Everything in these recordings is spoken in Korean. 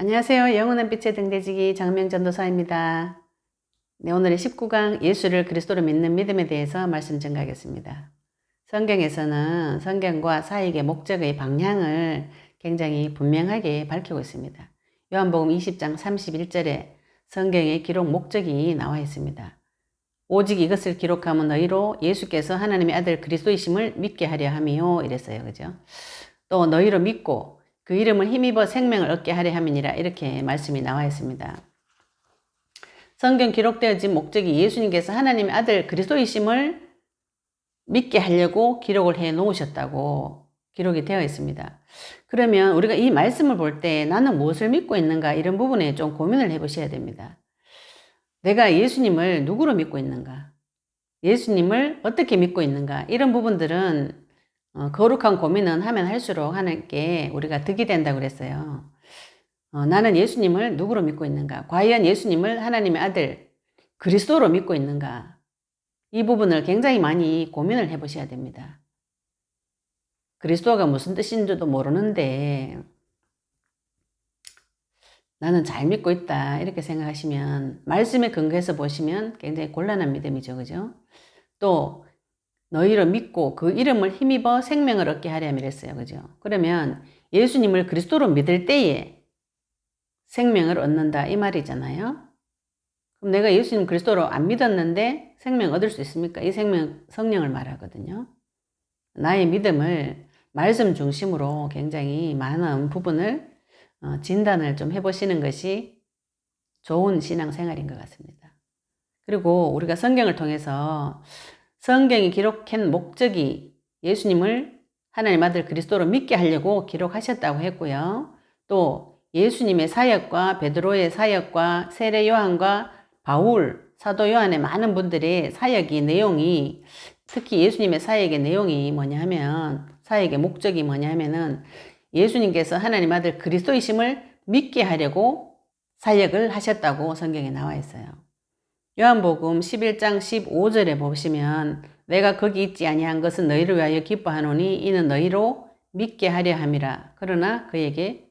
안녕하세요. 영원한 빛의 등대지기 장명전도사입니다. 네, 오늘의 19강 예수를 그리스도로 믿는 믿음에 대해서 말씀 전가하겠습니다. 성경에서는 성경과 사역의 목적의 방향을 굉장히 분명하게 밝히고 있습니다. 요한복음 20장 31절에 성경의 기록 목적이 나와 있습니다. 오직 이것을 기록하면 너희로 예수께서 하나님의 아들 그리스도이심을 믿게 하려 함이요 이랬어요. 그죠? 또 너희로 믿고 그 이름을 힘입어 생명을 얻게 하려 함이니라 이렇게 말씀이 나와 있습니다. 성경 기록되어진 목적이 예수님께서 하나님의 아들 그리스도이심을 믿게 하려고 기록을 해 놓으셨다고 기록이 되어 있습니다. 그러면 우리가 이 말씀을 볼 때 나는 무엇을 믿고 있는가 이런 부분에 좀 고민을 해 보셔야 됩니다. 내가 예수님을 누구로 믿고 있는가? 예수님을 어떻게 믿고 있는가? 이런 부분들은 어, 거룩한 고민은 하면 할수록 하나님께 우리가 득이 된다고 그랬어요. 어, 나는 예수님을 누구로 믿고 있는가? 과연 예수님을 하나님의 아들 그리스도로 믿고 있는가? 이 부분을 굉장히 많이 고민을 해 보셔야 됩니다. 그리스도가 무슨 뜻인지도 모르는데 나는 잘 믿고 있다 이렇게 생각하시면 말씀에 근거해서 보시면 굉장히 곤란한 믿음이죠. 그죠? 또 너희를 믿고 그 이름을 힘입어 생명을 얻게 하려면 이랬어요. 그죠? 그러면 예수님을 그리스도로 믿을 때에 생명을 얻는다 이 말이잖아요. 그럼 내가 예수님 그리스도로 안 믿었는데 생명 얻을 수 있습니까? 이 생명 성령을 말하거든요. 나의 믿음을 말씀 중심으로 굉장히 많은 부분을 어, 진단을 좀 해보시는 것이 좋은 신앙생활인 것 같습니다. 그리고 우리가 성경을 통해서 성경이 기록한 목적이 예수님을 하나님 아들 그리스도로 믿게 하려고 기록하셨다고 했고요. 또 예수님의 사역과 베드로의 사역과 세례 요한과 바울, 사도 요한의 많은 분들의 사역이 내용이 특히 예수님의 사역의 내용이 뭐냐 하면 사역의 목적이 뭐냐 하면은 예수님께서 하나님 아들 그리스도이심을 믿게 하려고 사역을 하셨다고 성경에 나와 있어요. 요한복음 11장 15절에 보시면 내가 거기 있지 아니한 것은 너희를 위하여 기뻐하노니 이는 너희로 믿게 하려 함이라. 그러나 그에게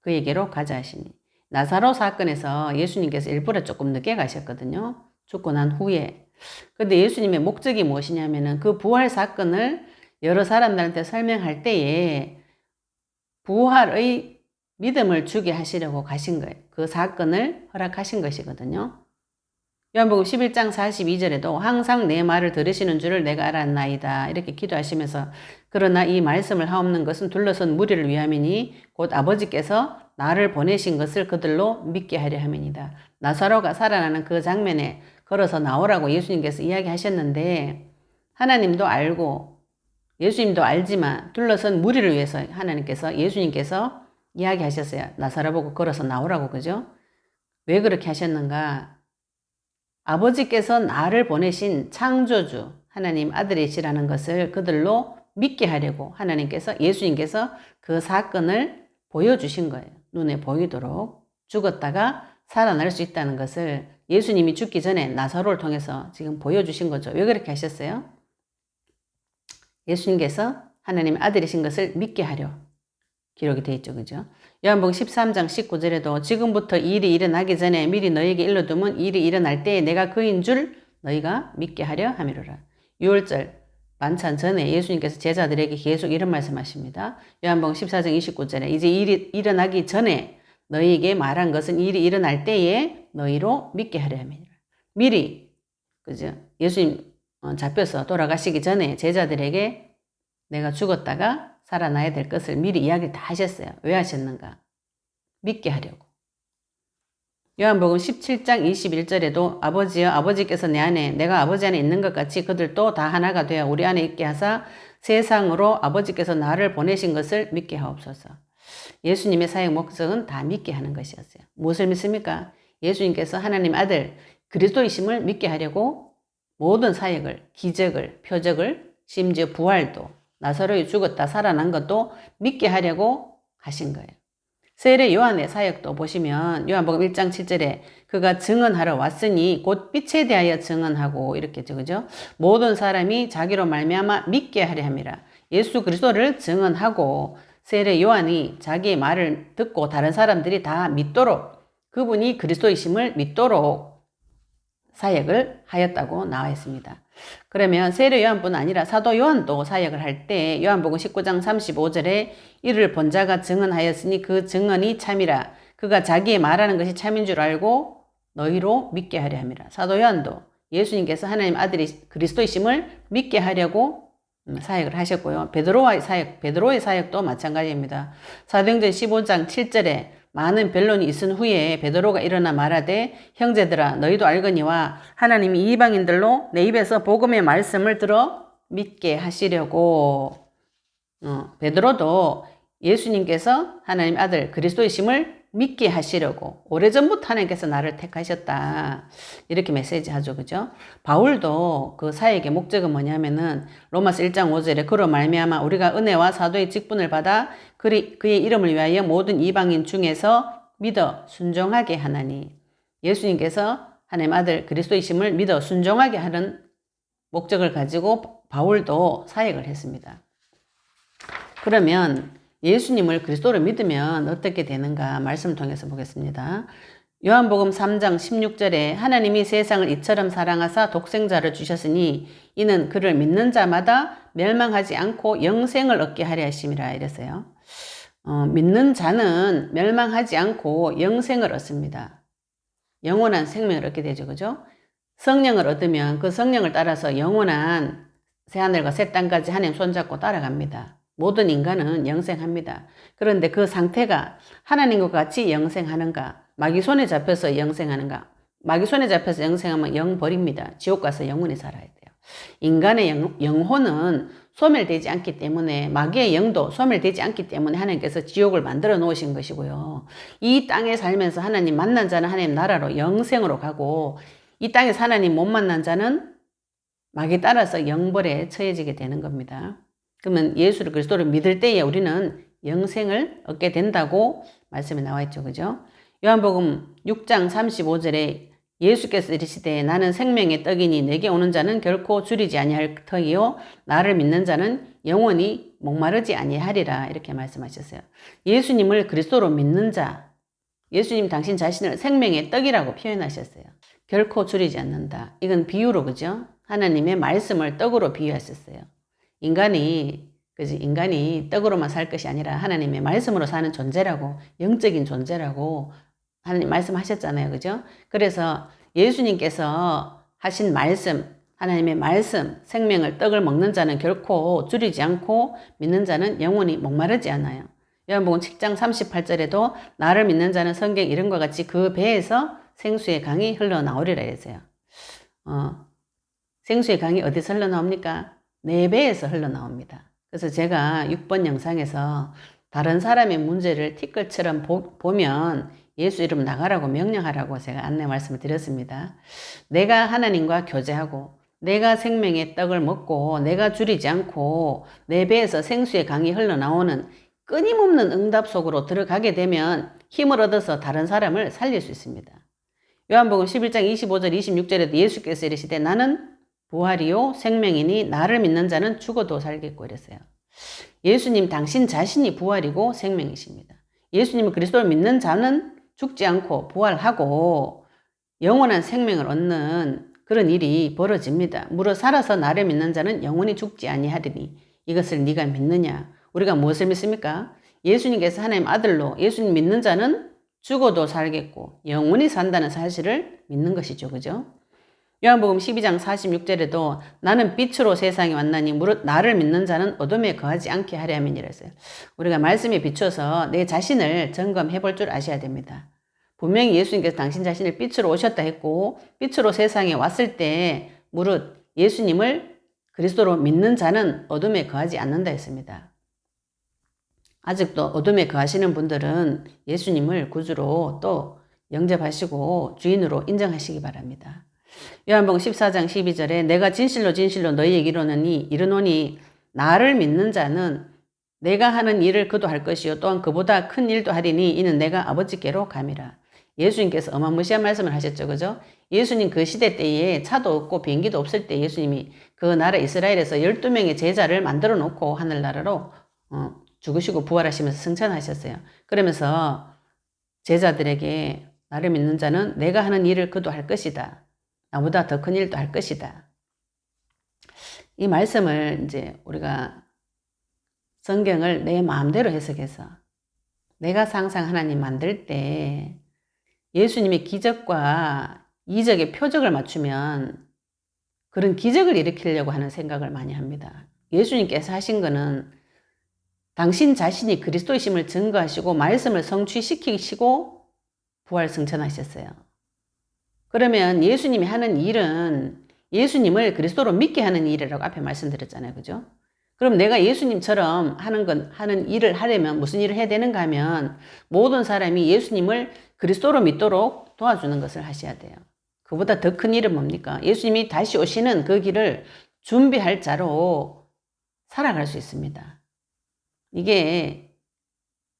그에게로 가자 하시니. 나사로 사건에서 예수님께서 일부러 조금 늦게 가셨거든요. 죽고 난 후에. 근데 예수님의 목적이 무엇이냐면은 그 부활 사건을 여러 사람들한테 설명할 때에 부활의 믿음을 주게 하시려고 가신 거예요. 그 사건을 허락하신 것이거든요. 요한복음 11장 42절에도 항상 내 말을 들으시는 줄을 내가 알았나이다. 이렇게 기도하시면서 그러나 이 말씀을 하옵는 것은 둘러선 무리를 위함이니 곧 아버지께서 나를 보내신 것을 그들로 믿게 하려 함이니다. 나사로가 살아나는 그 장면에 걸어서 나오라고 예수님께서 이야기하셨는데 하나님도 알고 예수님도 알지만 둘러선 무리를 위해서 하나님께서 예수님께서 이야기하셨어요. 나사로 보고 걸어서 나오라고 그죠? 왜 그렇게 하셨는가? 아버지께서 나를 보내신 창조주 하나님 아들이시라는 것을 그들로 믿게 하려고 하나님께서 예수님께서 그 사건을 보여주신 거예요. 눈에 보이도록 죽었다가 살아날 수 있다는 것을 예수님이 죽기 전에 나사로를 통해서 지금 보여주신 거죠. 왜 그렇게 하셨어요? 예수님께서 하나님 아들이신 것을 믿게 하려 기록이 되어 있죠. 그죠? 요한복음 13장 19절에도 지금부터 일이 일어나기 전에 미리 너에게 일러두면 일이 일어날 때에 내가 그인 줄 너희가 믿게 하려 함이로라. 6월절 만찬 전에 예수님께서 제자들에게 계속 이런 말씀하십니다. 요한복음 14장 29절에 이제 일이 일어나기 전에 너희에게 말한 것은 일이 일어날 때에 너희로 믿게 하려 함이라. 미리 그죠? 예수님 어, 잡혀서 돌아가시기 전에 제자들에게 내가 죽었다가 살아나야 될 것을 미리 이야기를 다 하셨어요. 왜 하셨는가? 믿게 하려고. 요한복음 17장 21절에도 아버지여 아버지께서 내 안에 내가 아버지 안에 있는 것 같이 그들도 다 하나가 되어 우리 안에 있게 하사 세상으로 아버지께서 나를 보내신 것을 믿게 하옵소서. 예수님의 사역 목적은 다 믿게 하는 것이었어요. 무엇을 믿습니까? 예수님께서 하나님 아들 그리스도이심을 믿게 하려고 모든 사역을 기적을 표적을 심지어 부활도 나사로이 죽었다 살아난 것도 믿게 하려고 하신 거예요. 세례 요한의 사역도 보시면 요한복음 1장 7절에 그가 증언하러 왔으니 곧 빛에 대하여 증언하고 이렇게 그죠? 모든 사람이 자기로 말미암아 믿게 하려 함이라. 예수 그리스도를 증언하고 세례 요한이 자기의 말을 듣고 다른 사람들이 다 믿도록 그분이 그리스도이심을 믿도록 사역을 하였다고 나와 있습니다. 그러면 세례 요한뿐 아니라 사도 요한도 사역을 할 때 요한복음 19장 35절에 이를 본 자가 증언하였으니 그 증언이 참이라 그가 자기의 말하는 것이 참인 줄 알고 너희로 믿게 하려 함이라. 사도 요한도 예수님께서 하나님 아들이 그리스도이심을 믿게 하려고 음, 사역을 하셨고요. 베드로와의 사역, 베드로의 사역도 마찬가지입니다. 사도행전 15장 7절에 많은 변론이 있은 후에 베드로가 일어나 말하되 형제들아 너희도 알거니와 하나님이 이방인들로 내 입에서 복음의 말씀을 들어 믿게 하시려고. 어, 베드로도 예수님께서 하나님 아들 그리스도이심을 믿게 하시려고 오래전부터 하나님께서 나를 택하셨다. 이렇게 메시지 하죠. 그죠? 바울도 그 사역의 목적은 뭐냐면은 로마서 1장 5절에 그로 말미암아 우리가 은혜와 사도의 직분을 받아 그리, 그의 이름을 위하여 모든 이방인 중에서 믿어 순종하게 하나니 예수님께서 하나님 아들 그리스도이심을 믿어 순종하게 하는 목적을 가지고 바울도 사역을 했습니다. 그러면 예수님을 그리스도를 믿으면 어떻게 되는가 말씀을 통해서 보겠습니다. 요한복음 3장 16절에 하나님이 세상을 이처럼 사랑하사 독생자를 주셨으니 이는 그를 믿는 자마다 멸망하지 않고 영생을 얻게 하려 하심이라 이랬어요. 어, 믿는 자는 멸망하지 않고 영생을 얻습니다. 영원한 생명을 얻게 되죠. 그죠? 성령을 얻으면 그 성령을 따라서 영원한 새하늘과 새 땅까지 하나님 손잡고 따라갑니다. 모든 인간은 영생합니다. 그런데 그 상태가 하나님과 같이 영생하는가? 마귀 손에 잡혀서 영생하는가? 마귀 손에 잡혀서 영생하면 영 버립니다. 지옥 가서 영원히 살아야 돼요. 인간의 영, 영혼은 소멸되지 않기 때문에 마귀의 영도 소멸되지 않기 때문에 하나님께서 지옥을 만들어 놓으신 것이고요. 이 땅에 살면서 하나님 만난 자는 하나님 나라로 영생으로 가고 이 땅에서 하나님 못 만난 자는 마귀 따라서 영벌에 처해지게 되는 겁니다. 그러면 예수를 그리스도를 믿을 때에 우리는 영생을 얻게 된다고 말씀이 나와 있죠. 그죠? 요한복음 6장 35절에 예수께서 이르시되 나는 생명의 떡이니 내게 오는 자는 결코 줄이지 아니할 터이요 나를 믿는 자는 영원히 목마르지 아니하리라 이렇게 말씀하셨어요. 예수님을 그리스도로 믿는 자 예수님 당신 자신을 생명의 떡이라고 표현하셨어요. 결코 줄이지 않는다. 이건 비유로 그죠? 하나님의 말씀을 떡으로 비유하셨어요. 인간이 그지 인간이 떡으로만 살 것이 아니라 하나님의 말씀으로 사는 존재라고 영적인 존재라고 하나님 말씀하셨잖아요. 그죠? 그래서 예수님께서 하신 말씀 하나님의 말씀 생명을 떡을 먹는 자는 결코 줄이지 않고 믿는 자는 영원히 목마르지 않아요. 요한복음 7장 38절에도 나를 믿는 자는 성경 이름과 같이 그 배에서 생수의 강이 흘러나오리라 했어요. 어, 생수의 강이 어디서 흘러나옵니까? 내 배에서 흘러나옵니다. 그래서 제가 6번 영상에서 다른 사람의 문제를 티끌처럼 보, 면 예수 이름 나가라고 명령하라고 제가 안내 말씀을 드렸습니다. 내가 하나님과 교제하고 내가 생명의 떡을 먹고 내가 줄이지 않고 내 배에서 생수의 강이 흘러나오는 끊임없는 응답 속으로 들어가게 되면 힘을 얻어서 다른 사람을 살릴 수 있습니다. 요한복음 11장 25절 26절에도 예수께서 이르시되 나는 부활이요 생명이니 나를 믿는 자는 죽어도 살겠고 이랬어요. 예수님 당신 자신이 부활이고 생명이십니다. 예수님을 그리스도를 믿는 자는 죽지 않고 부활하고 영원한 생명을 얻는 그런 일이 벌어집니다. 무릇 살아서 나를 믿는 자는 영원히 죽지 아니하리니 이것을 네가 믿느냐? 우리가 무엇을 믿습니까? 예수님께서 하나님 아들로 예수님 믿는 자는 죽어도 살겠고 영원히 산다는 사실을 믿는 것이죠. 그죠? 요한복음 12장 46절에도 나는 빛으로 세상에 왔나니 무릇 나를 믿는 자는 어둠에 거하지 않게 하려 함이니랬어요. 우리가 말씀에 비춰서 내 자신을 점검해 볼 줄 아셔야 됩니다. 분명히 예수님께서 당신 자신을 빛으로 오셨다 했고 빛으로 세상에 왔을 때 무릇 예수님을 그리스도로 믿는 자는 어둠에 거하지 않는다 했습니다. 아직도 어둠에 거하시는 분들은 예수님을 구주로 또 영접하시고 주인으로 인정하시기 바랍니다. 요한복음 14장 12절에 내가 진실로 진실로 너희에게 이르노니 이르노니 나를 믿는 자는 내가 하는 일을 그도 할 것이요 또한 그보다 큰 일도 하리니 이는 내가 아버지께로 감이라. 예수님께서 어마무시한 말씀을 하셨죠. 그죠? 예수님 그 시대 때에 차도 없고 비행기도 없을 때 예수님이 그 나라 이스라엘에서 12명의 제자를 만들어 놓고 하늘나라로 어, 죽으시고 부활하시면서 승천하셨어요. 그러면서 제자들에게 나를 믿는 자는 내가 하는 일을 그도 할 것이다. 나보다 더 큰 일도 할 것이다. 이 말씀을 이제 우리가 성경을 내 마음대로 해석해서 내가 상상 하나님 만들 때 예수님의 기적과 이적의 표적을 맞추면 그런 기적을 일으키려고 하는 생각을 많이 합니다. 예수님께서 하신 거는 당신 자신이 그리스도이심을 증거하시고 말씀을 성취시키시고 부활 승천하셨어요. 그러면 예수님이 하는 일은 예수님을 그리스도로 믿게 하는 일이라고 앞에 말씀드렸잖아요. 그죠? 그럼 내가 예수님처럼 하는 건, 하는 일을 하려면 무슨 일을 해야 되는가 하면 모든 사람이 예수님을 그리스도로 믿도록 도와주는 것을 하셔야 돼요. 그보다 더 큰 일은 뭡니까? 예수님이 다시 오시는 그 길을 준비할 자로 살아갈 수 있습니다. 이게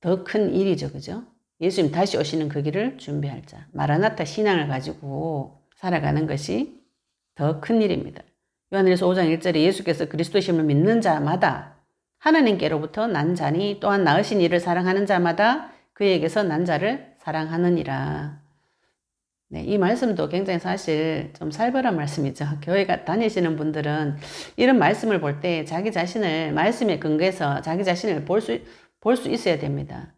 더 큰 일이죠. 그죠? 예수님 다시 오시는 그 길을 준비할 자. 마라나타 신앙을 가지고 살아가는 것이 더 큰 일입니다. 요한일서 5장 1절에 예수께서 그리스도심을 믿는 자마다 하나님께로부터 난 자니 또한 나으신 이를 사랑하는 자마다 그에게서 난 자를 사랑하느니라. 네, 이 말씀도 굉장히 사실 좀 살벌한 말씀이죠. 교회가 다니시는 분들은 이런 말씀을 볼 때 자기 자신을 말씀에 근거해서 자기 자신을 볼 수, 볼 수 있어야 됩니다.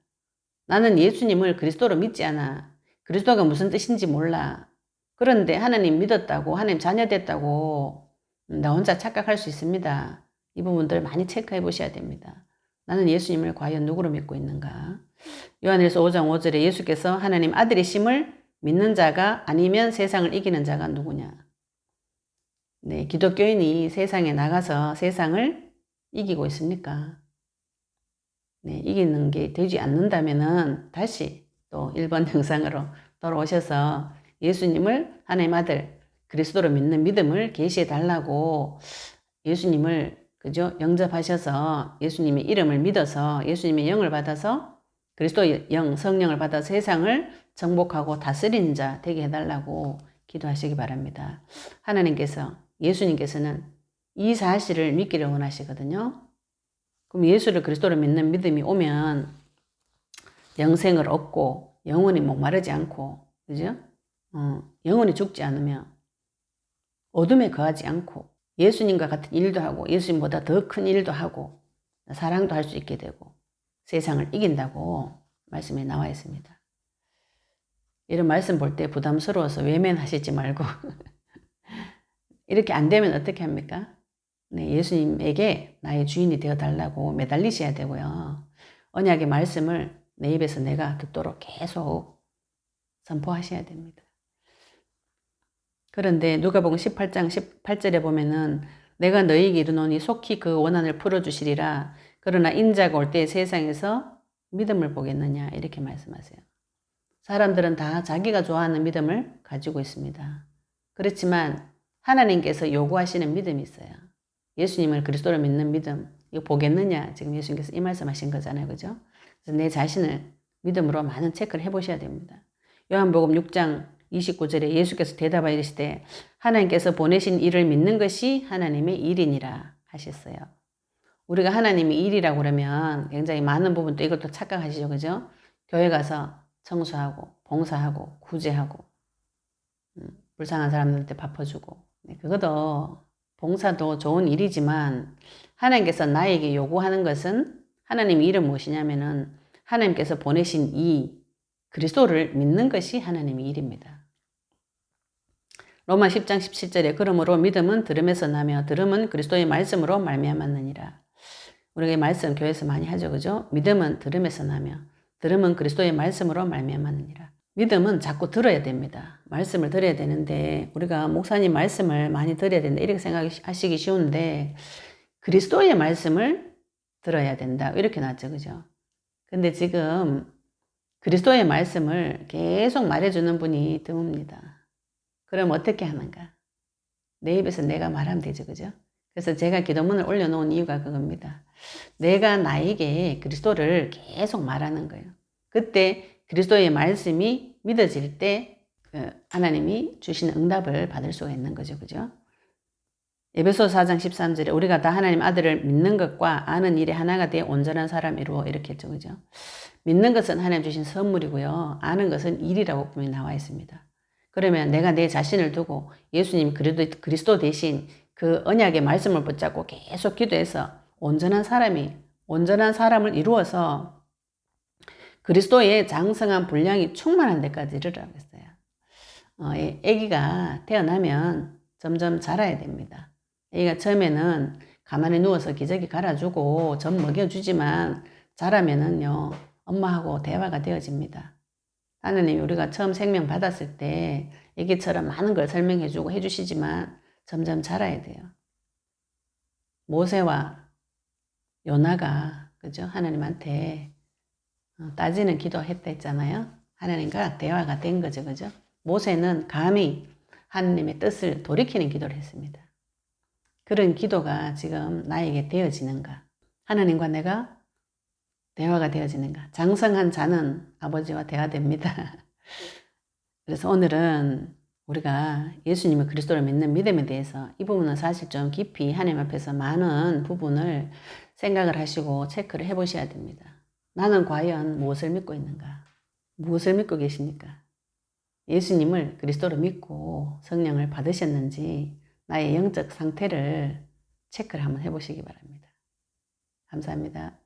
나는 예수님을 그리스도로 믿지 않아. 그리스도가 무슨 뜻인지 몰라. 그런데 하나님 믿었다고, 하나님 자녀 됐다고 나 혼자 착각할 수 있습니다. 이 부분들 많이 체크해 보셔야 됩니다. 나는 예수님을 과연 누구로 믿고 있는가? 요한일서 5장 5절에 예수께서 하나님 아들이심을 믿는 자가 아니면 세상을 이기는 자가 누구냐? 네, 기독교인이 세상에 나가서 세상을 이기고 있습니까? 네, 이기는 게 되지 않는다면은 다시 또 1번 영상으로 돌아오셔서 예수님을 하나님 아들 그리스도로 믿는 믿음을 계시해 달라고 예수님을 그죠 영접하셔서 예수님의 이름을 믿어서 예수님의 영을 받아서 그리스도의 영 성령을 받아 세상을 정복하고 다스리는 자 되게 해 달라고 기도하시기 바랍니다. 하나님께서 예수님께서는 이 사실을 믿기를 원하시거든요. 그럼 예수를 그리스도로 믿는 믿음이 오면 영생을 얻고 영원히 목마르지 않고 그죠? 어, 영원히 죽지 않으며 어둠에 거하지 않고 예수님과 같은 일도 하고 예수님보다 더 큰 일도 하고 사랑도 할 수 있게 되고 세상을 이긴다고 말씀에 나와 있습니다. 이런 말씀 볼 때 부담스러워서 외면하시지 말고 이렇게 안 되면 어떻게 합니까? 네, 예수님에게 나의 주인이 되어 달라고 매달리셔야 되고요. 언약의 말씀을 내 입에서 내가 듣도록 계속 선포하셔야 됩니다. 그런데 누가복음 18장 18절에 보면은 내가 너희에게 이르노니 속히 그 원한을 풀어주시리라. 그러나 인자가 올 때 세상에서 믿음을 보겠느냐 이렇게 말씀하세요. 사람들은 다 자기가 좋아하는 믿음을 가지고 있습니다. 그렇지만 하나님께서 요구하시는 믿음이 있어요. 예수님을 그리스도로 믿는 믿음 이거 보겠느냐 지금 예수님께서 이 말씀하신 거잖아요, 그죠? 그래서 내 자신을 믿음으로 많은 체크를 해보셔야 됩니다. 요한복음 6장 29절에 예수께서 대답하여 이르시되 하나님께서 보내신 일을 믿는 것이 하나님의 일이니라 하셨어요. 우리가 하나님의 일이라고 그러면 굉장히 많은 부분 또 이것도 착각하시죠. 그죠? 교회 가서 청소하고 봉사하고 구제하고 음, 불쌍한 사람들한테 밥퍼주고 네, 그것도 봉사도 좋은 일이지만 하나님께서 나에게 요구하는 것은 하나님 이름 무엇이냐면은 하나님께서 보내신 이 그리스도를 믿는 것이 하나님의 일입니다. 로마 10장 17절에 그러므로 믿음은 들음에서 나며 들음은 그리스도의 말씀으로 말미암았느니라. 우리가 말씀 교회에서 많이 하죠. 그죠? 믿음은 들음에서 나며 들음은 그리스도의 말씀으로 말미암았느니라. 믿음은 자꾸 들어야 됩니다. 말씀을 들어야 되는데 우리가 목사님 말씀을 많이 들어야 된다 이렇게 생각하시기 쉬운데 그리스도의 말씀을 들어야 된다 이렇게 나왔죠. 그죠? 근데 지금 그리스도의 말씀을 계속 말해주는 분이 드뭅니다. 그럼 어떻게 하는가? 내 입에서 내가 말하면 되죠. 그죠? 그래서 제가 기도문을 올려놓은 이유가 그겁니다. 내가 나에게 그리스도를 계속 말하는 거예요. 그때 그리스도의 말씀이 믿어질 때그 하나님이 주시는 응답을 받을 수가 있는 거죠. 그죠? 에베소 4장 13절에 우리가 다 하나님 아들을 믿는 것과 아는 일에 하나가 되어 온전한 사람 이루어 이렇게 했죠. 그죠? 믿는 것은 하나님 주신 선물이고요. 아는 것은 일이라고 분명히 나와 있습니다. 그러면 내가 내 자신을 두고 예수님 그리스도, 그리스도 대신 그 언약의 말씀을 붙잡고 계속 기도해서 온전한 사람이 온전한 사람을 이루어서 그리스도의 장성한 분량이 충만한 데까지 이르라고 했어요. 어, 애- 아기가 태어나면 점점 자라야 됩니다. 아기가 처음에는 가만히 누워서 기저귀 갈아주고 젖 먹여주지만 자라면은요 엄마하고 대화가 되어집니다. 하느님 우리가 처음 생명 받았을 때 아기처럼 많은 걸 설명해주고 해주시지만 점점 자라야 돼요. 모세와 요나가 그죠 하나님한테 어, 따지는 기도했다 했잖아요. 하나님과 대화가 된 거죠, 그죠? 모세는 감히 하나님의 뜻을 돌이키는 기도를 했습니다. 그런 기도가 지금 나에게 되어지는가? 하나님과 내가 대화가 되어지는가? 장성한 자는 아버지와 대화됩니다. 그래서 오늘은 우리가 예수님을 그리스도를 믿는 믿음에 대해서 이 부분은 사실 좀 깊이 하나님 앞에서 많은 부분을 생각을 하시고 체크를 해보셔야 됩니다. 나는 과연 무엇을 믿고 있는가? 무엇을 믿고 계십니까? 예수님을 그리스도로 믿고 성령을 받으셨는지 나의 영적 상태를 체크를 한번 해보시기 바랍니다. 감사합니다.